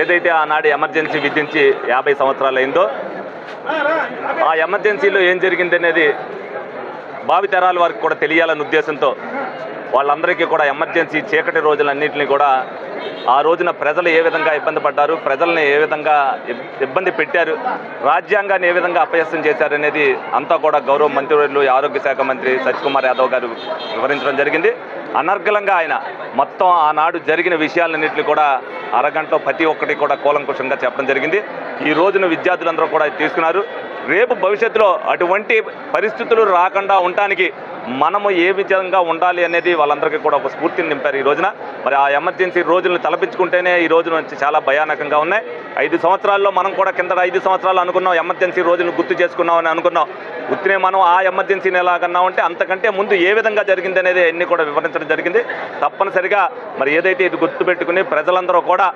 ఏదైతే ఆనాడు ఎమర్జెన్సీ విధించి యాభై సంవత్సరాలు అయిందో ఆ ఎమర్జెన్సీలో ఏం జరిగింది అనేది భావితరాల వారికి కూడా తెలియాలన్న ఉద్దేశంతో వాళ్ళందరికీ కూడా ఎమర్జెన్సీ చీకటి రోజులన్నింటినీ కూడా ఆ రోజున ప్రజలు ఏ విధంగా ఇబ్బంది పడ్డారు ప్రజల్ని ఏ విధంగా ఇబ్బంది పెట్టారు రాజ్యాంగాన్ని ఏ విధంగా అపయస్తం చేశారనేది అంతా కూడా గౌరవ మంత్రివర్యులు ఆరోగ్య శాఖ మంత్రి సత్యకుమార్ యాదవ్ గారు వివరించడం జరిగింది. అనర్గళంగా ఆయన మొత్తం ఆనాడు జరిగిన విషయాలన్నింటినీ కూడా అరగంటలో ప్రతి ఒక్కటి కూడా కూలంకుషంగా చెప్పడం జరిగింది. ఈ రోజున విద్యార్థులందరూ కూడా తీసుకున్నారు. రేపు భవిష్యత్తులో అటువంటి పరిస్థితులు రాకుండా ఉండటానికి మనము ఏ విధంగా ఉండాలి అనేది వాళ్ళందరికీ కూడా ఒక స్ఫూర్తిని నింపారు ఈ రోజున. మరి ఆ ఎమర్జెన్సీ రోజులను తలపించుకుంటేనే ఈ రోజు నుంచి చాలా భయానకంగా ఉన్నాయి. ఐదు సంవత్సరాల్లో మనం కూడా కింద ఐదు సంవత్సరాలు అనుకున్నాం ఎమర్జెన్సీ రోజులను గుర్తు చేసుకున్నామని అనుకున్నాం. ఉత్తినే మనం ఆ ఎమర్జెన్సీని ఎలాగన్నా ఉంటే అంతకంటే ముందు ఏ విధంగా జరిగింది అనేది అన్నీ కూడా వివరించడం జరిగింది. తప్పనిసరిగా మరి ఏదైతే ఇది గుర్తుపెట్టుకుని ప్రజలందరూ కూడా